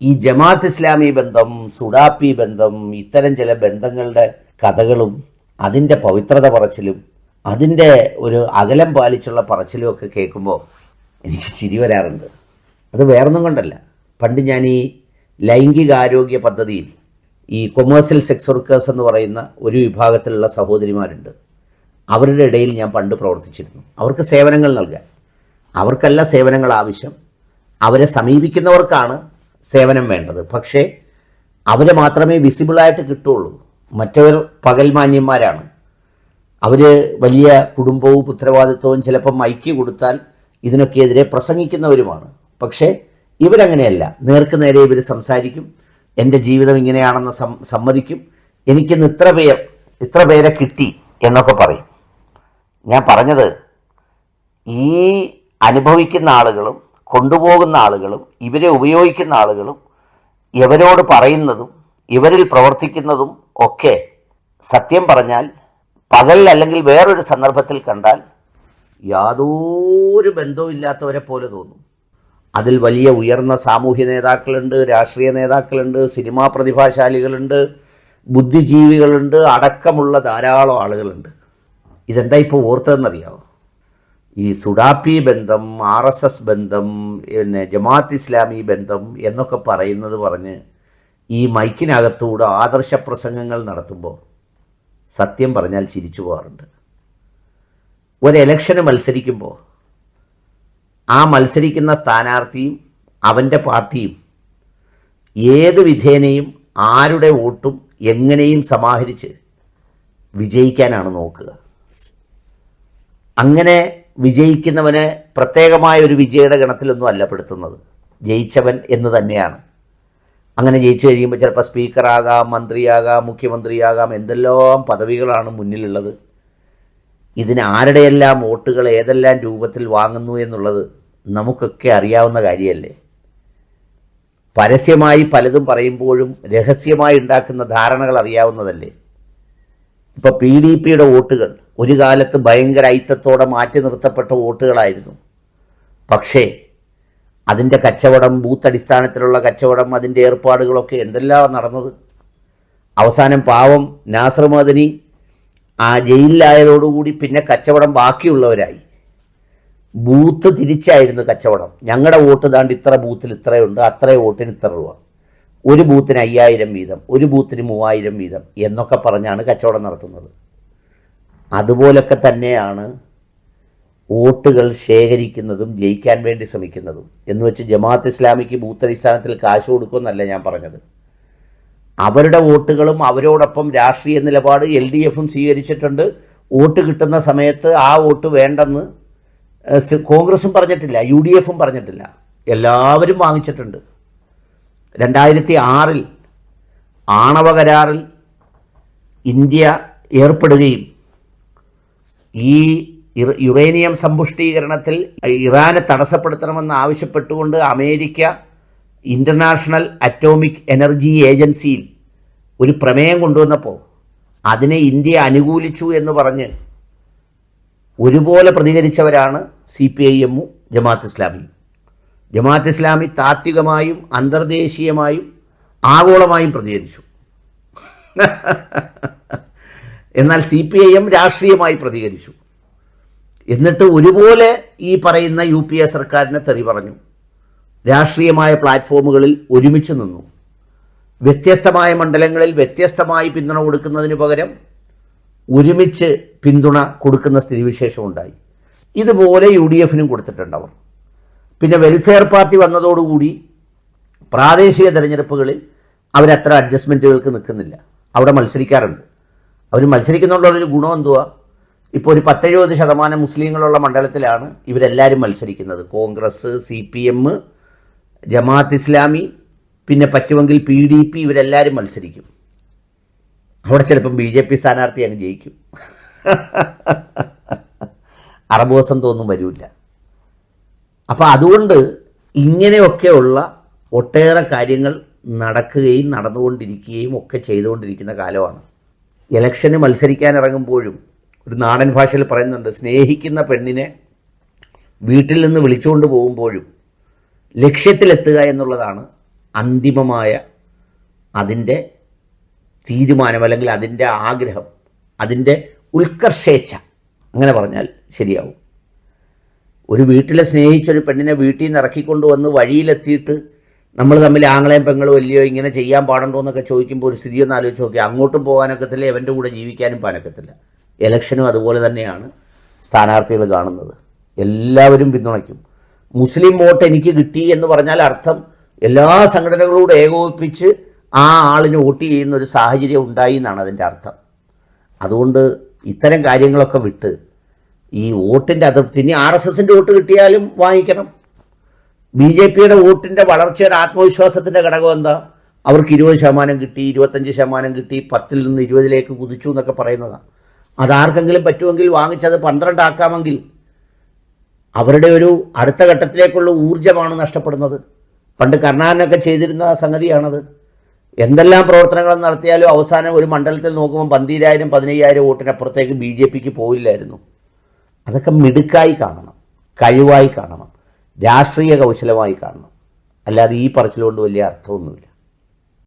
ഈ ജമാഅത്ത് ഇസ്ലാമി ബന്ധം സുഡാപ്പി ബന്ധം ഇത്തരം ചില ബന്ധങ്ങളുടെ കഥകളും അതിന്റെ പവിത്രത പറച്ചിലും അതിന്റെ ഒരു അകലം പാലിച്ചുള്ള പറച്ചിലും ഒക്കെ കേൾക്കുമ്പോൾ എനിക്ക് ചിരി വരാറുണ്ട്. അത് വേറൊന്നും കൊണ്ടല്ല. പണ്ട് ഞാൻ ഈ ലൈംഗികാരോഗ്യ പദ്ധതിയിൽ ഈ കൊമേഴ്സ്യൽ സെക്സ് വർക്കേഴ്സ് എന്ന് പറയുന്ന ഒരു വിഭാഗത്തിലുള്ള സഹോദരിമാരുണ്ട്. അവരുടെ ഇടയിൽ ഞാൻ പണ്ട് പ്രവർത്തിച്ചിരുന്നു. അവർക്ക് സേവനങ്ങൾ നൽകാൻ. അവർക്കല്ല സേവനങ്ങൾ ആവശ്യം. അവരെ സമീപിക്കുന്നവർക്കാണ് സേവനം വേണ്ടത്. പക്ഷേ അവരെ മാത്രമേ വിസിബിളായിട്ട് കിട്ടുള്ളൂ മറ്റവർ പകൽമാന്യന്മാരാണ് അവർ വലിയ കുടുംബവും ഉത്തരവാദിത്വവും ചിലപ്പം മൈക്ക് കൊടുത്താൽ ഇതിനൊക്കെ എതിരെ പ്രസംഗിക്കുന്നവരുമാണ്. പക്ഷേ ഇവരങ്ങനെയല്ല. നേർക്ക് നേരെ ഇവർ സംസാരിക്കും. എന്റെ ജീവിതം ഇങ്ങനെയാണെന്ന് സമ്മതിക്കും. എനിക്കിന്ന് ഇത്ര പേർ ഇത്ര പേരെ കിട്ടി എന്നൊക്കെ പറയും. ഞാൻ പറഞ്ഞത് ഈ അനുഭവിക്കുന്ന ആളുകളും കൊണ്ടുപോകുന്ന ആളുകളും ഇവരെ ഉപയോഗിക്കുന്ന ആളുകളും ഇവരോട് പറയുന്നതും ഇവരിൽ പ്രവർത്തിക്കുന്നതും ഒക്കെ സത്യം പറഞ്ഞാൽ പകൽ അല്ലെങ്കിൽ വേറൊരു സന്ദർഭത്തിൽ കണ്ടാൽ യാതൊരു ബന്ധവും ഇല്ലാത്തവരെ പോലെ തോന്നും. അതിൽ വലിയ ഉയർന്ന സാമൂഹ്യ നേതാക്കളുണ്ട് രാഷ്ട്രീയ നേതാക്കളുണ്ട് സിനിമാ പ്രതിഭാശാലികളുണ്ട് ബുദ്ധിജീവികളുണ്ട് അടക്കമുള്ള ധാരാളം ആളുകളുണ്ട്. ഇതെന്താ ഇപ്പോൾ ഓർത്തതെന്നറിയാമോ ഈ സുഡാപ്പി ബന്ധം ആർ എസ് എസ് ബന്ധം പിന്നെ ജമാഅത്ത് ഇസ്ലാമി ബന്ധം എന്നൊക്കെ പറയുന്നത് പറഞ്ഞ് ഈ മൈക്കിനകത്തൂടെ ആദർശ പ്രസംഗങ്ങൾ നടത്തുമ്പോൾ സത്യം പറഞ്ഞാൽ ചിരിച്ചു പോകാറുണ്ട്. ഒരു എലക്ഷന് മത്സരിക്കുമ്പോൾ ആ മത്സരിക്കുന്ന സ്ഥാനാർത്ഥിയും അവന്റെ പാർട്ടിയും ഏത് വിധേനയും ആരുടെ വോട്ടും എങ്ങനെയും സമാഹരിച്ച് വിജയിക്കാനാണ് നോക്കുക. അങ്ങനെ വിജയിക്കുന്നവന് പ്രത്യേകമായ ഒരു വിജയുടെ ഗണത്തിലൊന്നും അല്ല പെടുത്തുന്നത്. ജയിച്ചവൻ എന്ന് തന്നെയാണ്. അങ്ങനെ ജയിച്ചു കഴിയുമ്പോൾ ചിലപ്പോൾ സ്പീക്കറാകാം മന്ത്രിയാകാം മുഖ്യമന്ത്രിയാകാം എന്തെല്ലാം പദവികളാണ് മുന്നിലുള്ളത്. ഇതിന് ആരുടെയെല്ലാം വോട്ടുകൾ ഏതെല്ലാം രൂപത്തിൽ വാങ്ങുന്നു എന്നുള്ളത് നമുക്കൊക്കെ അറിയാവുന്ന കാര്യമല്ലേ? പരസ്യമായി പലതും പറയുമ്പോഴും രഹസ്യമായി ഉണ്ടാക്കുന്ന ധാരണകൾ അറിയാവുന്നതല്ലേ? ഇപ്പൊ പി ഡി പിയുടെ വോട്ടുകൾ ഒരു കാലത്ത് ഭയങ്കര ഐത്തത്തോടെ മാറ്റി നിർത്തപ്പെട്ട വോട്ടുകളായിരുന്നു. പക്ഷേ അതിന്റെ കച്ചവടം ബൂത്ത് അടിസ്ഥാനത്തിലുള്ള കച്ചവടം അതിന്റെ ഏർപ്പാടുകളൊക്കെ എന്തെല്ലാം നടന്നത്? അവസാനം പാവം നാസർ മദനി ആ ജയിലിലായതോടുകൂടി പിന്നെ കച്ചവടം ബാക്കിയുള്ളവരായി. ബൂത്ത് തിരിച്ചായിരുന്നു കച്ചവടം. ഞങ്ങളുടെ വോട്ട് ദാണ്ട് ഇത്ര ബൂത്തിൽ ഇത്രയുണ്ട് അത്രേ വോട്ടിന് ഇത്ര രൂപ. ഒരു ബൂത്തിന് അയ്യായിരം വീതം ഒരു ബൂത്തിന് മൂവായിരം വീതം എന്നൊക്കെ പറഞ്ഞാണ് കച്ചവടം നടത്തുന്നത്. അതുപോലൊക്കെ തന്നെയാണ് വോട്ടുകൾ ശേഖരിക്കുന്നതും ജയിക്കാൻ വേണ്ടി ശ്രമിക്കുന്നതും. എന്ന് വെച്ച് ജമാഅത്ത് ഇസ്ലാമിക്ക് ബൂത്ത് അടിസ്ഥാനത്തിൽ കാശ് കൊടുക്കുമെന്നല്ല ഞാൻ പറഞ്ഞത്. അവരുടെ വോട്ടുകളും അവരോടൊപ്പം രാഷ്ട്രീയ നിലപാട് എൽ ഡി എഫും സ്വീകരിച്ചിട്ടുണ്ട്. വോട്ട് കിട്ടുന്ന സമയത്ത് ആ വോട്ട് വേണ്ടെന്ന് കോൺഗ്രസും പറഞ്ഞിട്ടില്ല യു ഡി എഫും പറഞ്ഞിട്ടില്ല. എല്ലാവരും വാങ്ങിച്ചിട്ടുണ്ട്. രണ്ടായിരത്തി ആറിൽ ആണവ കരാറിൽ ഇന്ത്യ ഏർപ്പെടുകയും ഈ യുറേനിയം സമ്പുഷ്ടീകരണത്തിൽ ഇറാനെ തടസ്സപ്പെടുത്തണമെന്ന് ആവശ്യപ്പെട്ടുകൊണ്ട് അമേരിക്ക ഇന്റർനാഷണൽ അറ്റോമിക് എനർജി ഏജൻസിയിൽ ഒരു പ്രമേയം കൊണ്ടുവന്നപ്പോൾ അതിനെ ഇന്ത്യ അനുകൂലിച്ചു എന്ന് പറഞ്ഞ് ഒരുപോലെ പ്രതികരിച്ചവരാണ് സി പി ഐ എമ്മും ജമാഅത്ത് ഇസ്ലാമിയും. ജമാഅത്ത് ഇസ്ലാമി താത്വികമായും അന്തർദേശീയമായും ആഗോളമായും പ്രതികരിച്ചു. എന്നാൽ സി പി ഐ എം രാഷ്ട്രീയമായി പ്രതികരിച്ചു. എന്നിട്ട് ഒരുപോലെ ഈ പറയുന്ന യു പി എ സർക്കാരിനെ തെറി പറഞ്ഞു. രാഷ്ട്രീയമായ പ്ലാറ്റ്ഫോമുകളിൽ ഒരുമിച്ച് നിന്നു. വ്യത്യസ്തമായ മണ്ഡലങ്ങളിൽ വ്യത്യസ്തമായി പിന്തുണ കൊടുക്കുന്നതിന് പകരം ഒരുമിച്ച് പിന്തുണ കൊടുക്കുന്ന സ്ഥിതിവിശേഷമുണ്ടായി ഇതുപോലെ യു ഡി എഫിനും കൊടുത്തിട്ടുണ്ട് അവർ. പിന്നെ വെൽഫെയർ പാർട്ടി വന്നതോടുകൂടി പ്രാദേശിക തെരഞ്ഞെടുപ്പുകളിൽ അവരത്ര അഡ്ജസ്റ്റ്മെന്റുകൾക്ക് നിൽക്കുന്നില്ല. അവിടെ മത്സരിക്കാറുണ്ട്. അവർ മത്സരിക്കുന്നുള്ളൊരു ഗുണം എന്തുവാ? ഇപ്പോൾ ഒരു പത്തെഴുപത് ശതമാനം മുസ്ലിങ്ങളുള്ള മണ്ഡലത്തിലാണ് ഇവരെല്ലാവരും മത്സരിക്കുന്നത്. Congress C P M Jamaat Islami പിന്നെ പറ്റുമെങ്കിൽ പി ഡി പി ഇവരെല്ലാവരും മത്സരിക്കും. അവിടെ ചിലപ്പം ബി ജെ പി സ്ഥാനാർത്ഥി അങ്ങ് ജയിക്കും. അറബ് തോന്നും വരില്ല. അപ്പോൾ അതുകൊണ്ട് ഇങ്ങനെയൊക്കെയുള്ള ഒട്ടേറെ കാര്യങ്ങൾ നടക്കുകയും നടന്നുകൊണ്ടിരിക്കുകയും ഒക്കെ ചെയ്തുകൊണ്ടിരിക്കുന്ന കാലമാണ്. ഇലക്ഷന് മത്സരിക്കാൻ ഇറങ്ങുമ്പോഴും ഒരു നാടൻ ഭാഷയിൽ പറയുന്നുണ്ട് സ്നേഹിക്കുന്ന പെണ്ണിനെ വീട്ടിൽ നിന്ന് വിളിച്ചുകൊണ്ട് പോകുമ്പോഴും ലക്ഷ്യത്തിലെത്തുക എന്നുള്ളതാണ് അന്തിമമായ അതിന്റെ തീരുമാനം അല്ലെങ്കിൽ അതിന്റെ ആഗ്രഹം അതിന്റെ ഉത്കർഷേച്ഛ. അങ്ങനെ പറഞ്ഞാൽ ശരിയാവും. ഒരു വീട്ടിലെ സ്നേഹിച്ചൊരു പെണ്ണിനെ വീട്ടിൽ നിന്ന് ഇറക്കിക്കൊണ്ട് വന്ന് വഴിയിലെത്തിയിട്ട് നമ്മൾ തമ്മിൽ ആങ്ങളെയും പെങ്ങളും വലിയോ ഇങ്ങനെ ചെയ്യാൻ പാടുണ്ടോ എന്നൊക്കെ ചോദിക്കുമ്പോൾ ഒരു സ്ഥിതി ഒന്ന് ആലോചിച്ച് നോക്കി. അങ്ങോട്ടും പോകാനൊക്കത്തില്ല എവന്റെ കൂടെ ജീവിക്കാനും പാനൊക്കത്തില്ല ഇലക്ഷനും അതുപോലെ തന്നെയാണ് സ്ഥാനാർത്ഥികൾ കാണുന്നത്. എല്ലാവരും പിന്തുണയ്ക്കും. മുസ്ലിം വോട്ട് എനിക്ക് കിട്ടി എന്ന് പറഞ്ഞാൽ അർത്ഥം എല്ലാ സംഘടനകളോടും ഏകോപിപ്പിച്ച് ആ ആളിന് വോട്ട് ചെയ്യുന്ന ഒരു സാഹചര്യം ഉണ്ടായി എന്നാണ് അതിന്റെ അർത്ഥം. അതുകൊണ്ട് ഇത്തരം കാര്യങ്ങളൊക്കെ വിട്ട് ഈ വോട്ടിന്റെ അതൃപ്തി ഇനി ആർ എസ് എസിന്റെ വോട്ട് കിട്ടിയാലും വാങ്ങിക്കണം. ബി ജെ പിയുടെ വോട്ടിന്റെ വളർച്ചയുടെ ആത്മവിശ്വാസത്തിന്റെ ഘടകം എന്താ? അവർക്ക് ഇരുപത് ശതമാനം കിട്ടി ഇരുപത്തഞ്ച് ശതമാനം കിട്ടി പത്തിൽ നിന്ന് ഇരുപതിലേക്ക് കുതിച്ചു എന്നൊക്കെ പറയുന്നതാണ് അതാർക്കെങ്കിലും പറ്റുമെങ്കിൽ വാങ്ങിച്ചത് പന്ത്രണ്ടാക്കാമെങ്കിൽ അവരുടെ ഒരു അടുത്ത ഘട്ടത്തിലേക്കുള്ള ഊർജമാണ് നഷ്ടപ്പെടുന്നത്. പണ്ട് കർണാടനൊക്കെ ചെയ്തിരുന്ന സംഗതിയാണത്. എന്തെല്ലാം പ്രവർത്തനങ്ങൾ നടത്തിയാലും അവസാനം ഒരു മണ്ഡലത്തിൽ നോക്കുമ്പോൾ പന്തിരായിരം പതിനയ്യായിരം വോട്ടിനപ്പുറത്തേക്ക് ബി ജെ പിക്ക് പോയില്ലായിരുന്നു. അതൊക്കെ മിടുക്കായി കാണണം കഴിവായി കാണണം രാഷ്ട്രീയ കൗശലമായി കാണണം. അല്ലാതെ ഈ പറച്ചിലുകൊണ്ട് വലിയ അർത്ഥമൊന്നുമില്ല.